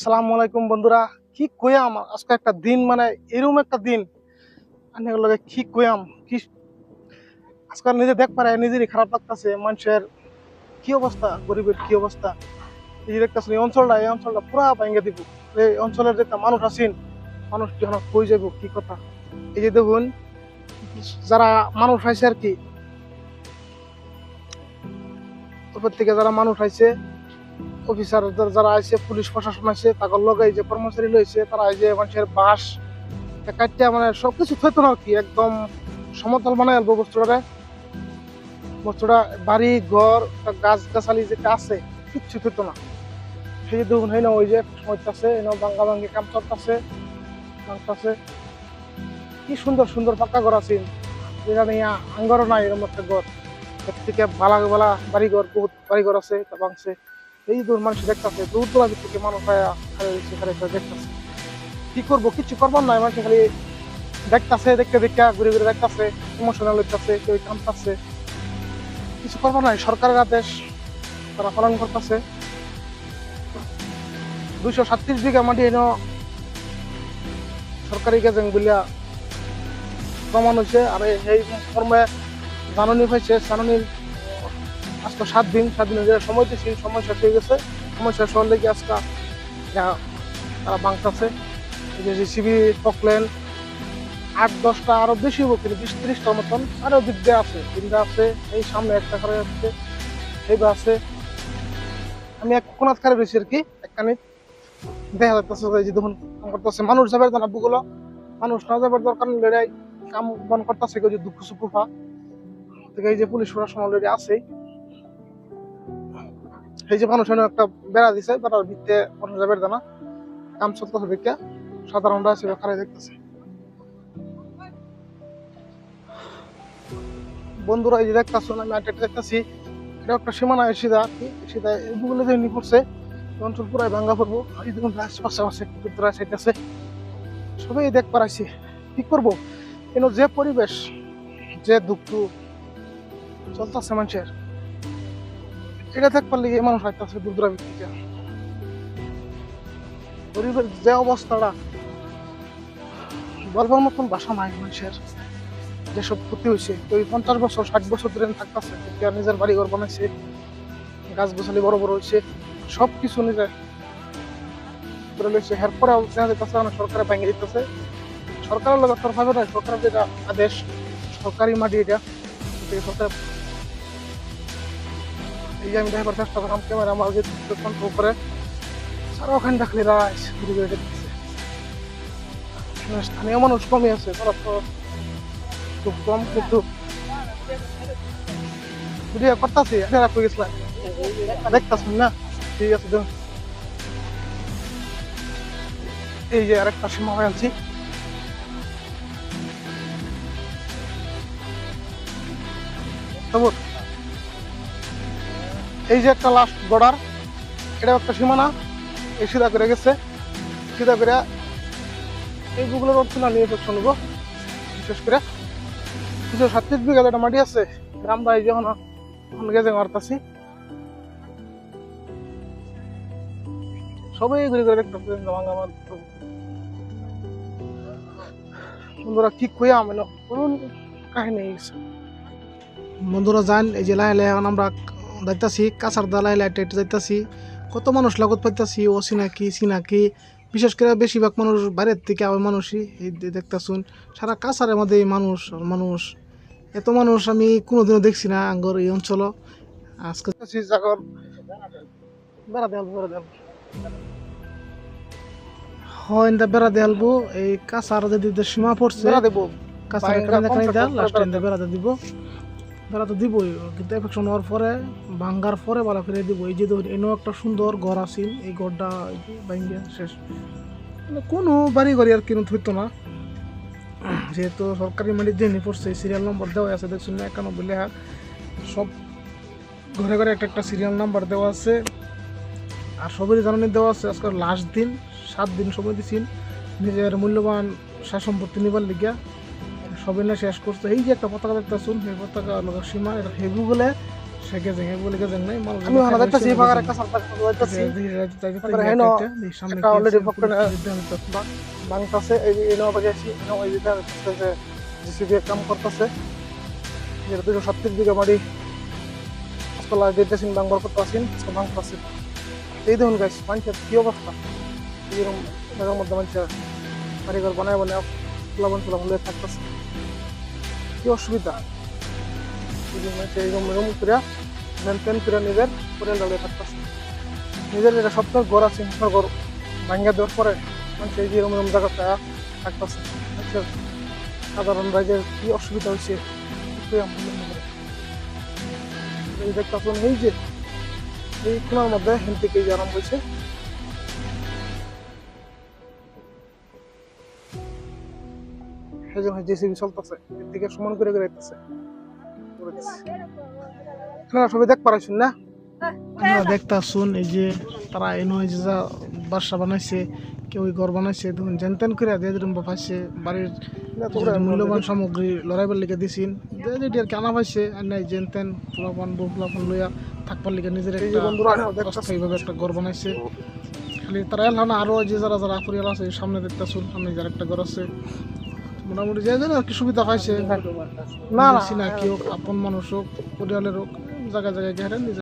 সালাম আলাইকুম বন্ধুরা, কি কয়াম আজকে একটা দিন মানে এরকম একটা দিন। কি কয়াম কি আজকাল নিজে দেখ পারে নিজেরই খারাপ লাগতেছে। মানুষের কি অবস্থা? গরিবের কি অবস্থা? এই যে দেখতেছেন, এই অঞ্চলটা এই অঞ্চলটা পুরা ভেঙে দিব। এই অঞ্চলের যে একটা মানুষ আছেন, মানুষ হলো কই যাব কি কথা? এই যে দেখুন, যারা মানুষ আইছে আর কি, উপর থেকে যারা মানুষ আইছে অফিসার যারা আছে পুলিশ প্রশাসন আছে তাদের লগে যে কর্মচারী রয়েছে তারা যে মানুষের বাস কাটতে মানে সবকিছু থইতো না কি, একদম সমতল বানায় আলবো বস্তুটা বস্তুটা বাড়ি, ঘর গাছ গাছালি যেটা আছে, কিচ্ছু থইতো না। সেই যে দেখুন হয় না ওই যে সময়টাছে, এনে বাঙ্গা ভাঙ্গি কাম চলতেছে ভাঙতেছে কি সুন্দর সুন্দর পাকা ঘর আছে। যেটা নিয়ে আঙ্গরও নাই এরকম একটা ঘর। এর থেকে বালা বালা বাড়ি ঘর বহুত বাড়ি ঘর আছে, তা ভাঙছে। এই দূর মানুষ দেখতেছে, দূর দূরান্ত থেকে মানুষ সেখানে দেখতেছে। কি করব, কিছু করবার নাই, মানুষ খালি দেখতেছে, দেখতে দেখতে ঘুরে ঘুরে দেখতেছে ইমোশনাল হইতেছে, কেউ কামতাছে কিছু করবার নাই, সরকারের আদেশ, তারা পালন করতেছে। দুইশো সাতত্রিশ বিঘা মাটি এনে সরকারি গেজেং বলিয়া প্রমাণ হয়েছে আর এই কর্মে জাননি হয়েছে জাননির আজকে সাত দিন সাত দিন যে সময় দিয়েছি সময় শেষ হয়ে গেছে। সময় শেষ হওয়ার লেগে আজকে তারা বাংতাছে যে পকলেন আট, দশটা আরও বেশি হব কিন্তু বিশ, ত্রিশটার মতন আরও দিক আছে তিনটা আছে। এই সামনে একটা করে আছে এইবার আছে। আমি এক কোনাত খারে রয়েছি আর কি, একখানি। দেখা যাচ্ছে যে দেখুন, কাম করতেছে। মানুষ যাবার জানা বুগুলো মানুষ না যাবার দরকার লড়াই কাম বন করতেছে, কেউ যে দুঃখ থেকে এই যে পুলিশ প্রশাসন অলরেডি আছে এই যে মানুষ এনে একটা বেড়া দিছে, বেড়ার ভিত্তে মানুষ যাবে না। কাম চলতেছে দেখে সাধারণরা আছে খারাই দেখতেছে। বন্ধুরা, এই যে দেখতেছ আমি আটটা দেখতেছি। এটা একটা সীমানা কি, সিধা এগুলো যে এই অঞ্চল পুরাই ভাঙ্গা পড়ব। এই দেখুন গাছ পাশে আছে সবাই দেখ পারাইছি কি করব? কিন্তু যে পরিবেশ, যে দুঃখ চলতেছে মানুষের। এটা পারলে এই মানুষ আসতেছে দূর গরিবের যে অবস্থাটা বলবার মতন বাসা নাই মানুষের। যেসব ক্ষতি হয়েছে, ওই পঞ্চাশ বছর, ষাট বছর ধরে থাকতেছে নিজের বাড়ি ঘর বানাইছে, গাছ গোছালি বড় বড় হয়েছে সব কিছু নিজে করে লইছে। এরপরেও দেখা যাইতেছে অনেক সরকারে ভেঙে দিতেছে। সরকারের লোক তোর ভাবে না সরকারের যেটা আদেশ, সরকারি মাটি এটা সরকার যে আমি দেখাবার চেষ্টা করলাম ক্যামেরা আমার যে কন্ট্রোল করে সারা ওখানে দেখলে রাইস স্থানীয় মানুষ কমই আছে, তারা তো খুব কম, কিন্তু ভিডিও করতেছি আপনারা কই গেছিলেন দেখতেছেন না? ঠিক আছে, দেখুন। এই যে আরেকটা সীমা হয়ে আনছি। সবুজ এই যে একটা লাস্ট বর্ডার এটা একটা সীমানা এই সিধা করে গেছে। সিধা করে এই গুগলের অর্থ না নিয়ে পেছন নেব, বিশেষ করে। কিছু সাতত্রিশ বিঘা যেটা মাটি আছে আমরা এই যখন এখন গেছে মারতাছি। সবাই ঘুরে ঘুরে দেখতে ভাঙা বন্ধুরা, কি কইয়া আমি না করুন কাহিনী বন্ধুরা যান এই যে লাইলে এখন আমরা যাইতাছি কাঁচার দা লাইলে একটা একটা যাইতাছি কত মানুষ লগত পাইতাছি ও চিনাকি চিনাকি। বিশেষ করে বেশিরভাগ মানুষ বাইরের থেকে আবার মানুষই এই দেখতাছুন সারা কাছারের মধ্যে এই মানুষ আর মানুষ। এত মানুষ আমি কোনোদিনও দেখছি না আঙ্গর এই অঞ্চল আজকে বেড়া দেয়াল বেড়া দেয়াল হয় ইন্দা বেড়া দেয়ালবো এই কাঁচার যদি সীমা পড়ছে বেড়া দেবো। লাস্টে বেড়া দিব। বেড়া তো দিবই, কিন্তু এফেকশন হওয়ার পরে, ভাঙ্গার পরে ভালো করে দিব। এই যে ধর এনেও একটা সুন্দর ঘর আছিল, এই ঘরটা ভাঙ্গিয়া শেষ। মানে কোনো বাড়ি ঘরে আর কিনো থইতো না। যেহেতু সরকারি মাটি নিয়ে পড়ছে সিরিয়াল নম্বর দেওয়া আছে, দেখছেন না? একানব্বই লেখা। সব ঘরে ঘরে একটা একটা সিরিয়াল নাম্বার দেওয়া আছে। আর সবেরই জানানি দেওয়া আছে আজকাল লাস্ট দিন, সাত দিন সময় দিচ্ছেন নিজের মূল্যবান সম্পত্তি নিবার লিগিয়া সবাই শেষ করছে। এই যে একটা পতাকা দেখতে শুন সেই পতাকা লগা সীমা এটা হেগু বলে সে গেছে হে বলে গেছে নাই। মাল আমি ওখানে দেখতেছি ফাঁকার একটা দেখতেছি এই যে এনো বাজে আছি এনো এই যেটা যে জিসিবি কাম করতেছে। যেটা দুশো সাতত্রিশ বিঘা বাড়ি হাসপাতাল যেতেছেন বাংবার করতে আসেন বাংতাছে এই দেখুন গাছ মানুষের কি অবস্থা? এরকম জায়গার মধ্যে মানুষের বাড়িঘর বানায় বানায় প্লাবন প্লাবন হয়ে থাকতেছে। কি অসুবিধা? এরকম রুম করে করে নিজের নিজের যেটা স্বপ্নের ঘর আছে, স্বপ্নের ঘর ভাঙ্গা দেওয়ার পরে মানুষ এই যে এরকম এরকম জায়গাতে থাকতেছে মানুষের সাধারণ রাজ্যের কি অসুবিধা হয়েছে? হয় এই যে এই কোনার মধ্যে হেন থেকে আরম্ভ হয়েছে। সেই জন্য জেসিবি চলতেছে এদিকে সমান করে করে দিচ্ছে। আপনারা সবাই দেখ পারাইছেন না? আমরা দেখতা শুন এই যে তারা এই যে যা বাসা বানাইছে কেউ ঘর বানাইছে দেখুন জেনতেন করে দিয়ে দিলাম পাইছে বাড়ির মূল্যবান সামগ্রী লড়াইবার লিগে দিছিন। যেটি আর কি আনা পাইছে আর নাই জেনতেন পোলাপান বউ পোলাপান লইয়া থাকবার লিগে নিজের একটা বন্ধুরা একটা ঘর বানাইছে। খালি তারা এলাম না আরও যে যারা যারা পরিয়াল আছে সামনে দেখতে শুন সামনে যার একটা ঘর আছে। মোটামুটি যে যেন আর কি সুবিধা পাইছে। না হোক আপন মানুষ হোক পরিয়ালের হোক জায়গায় জায়গায় গেলে নিজের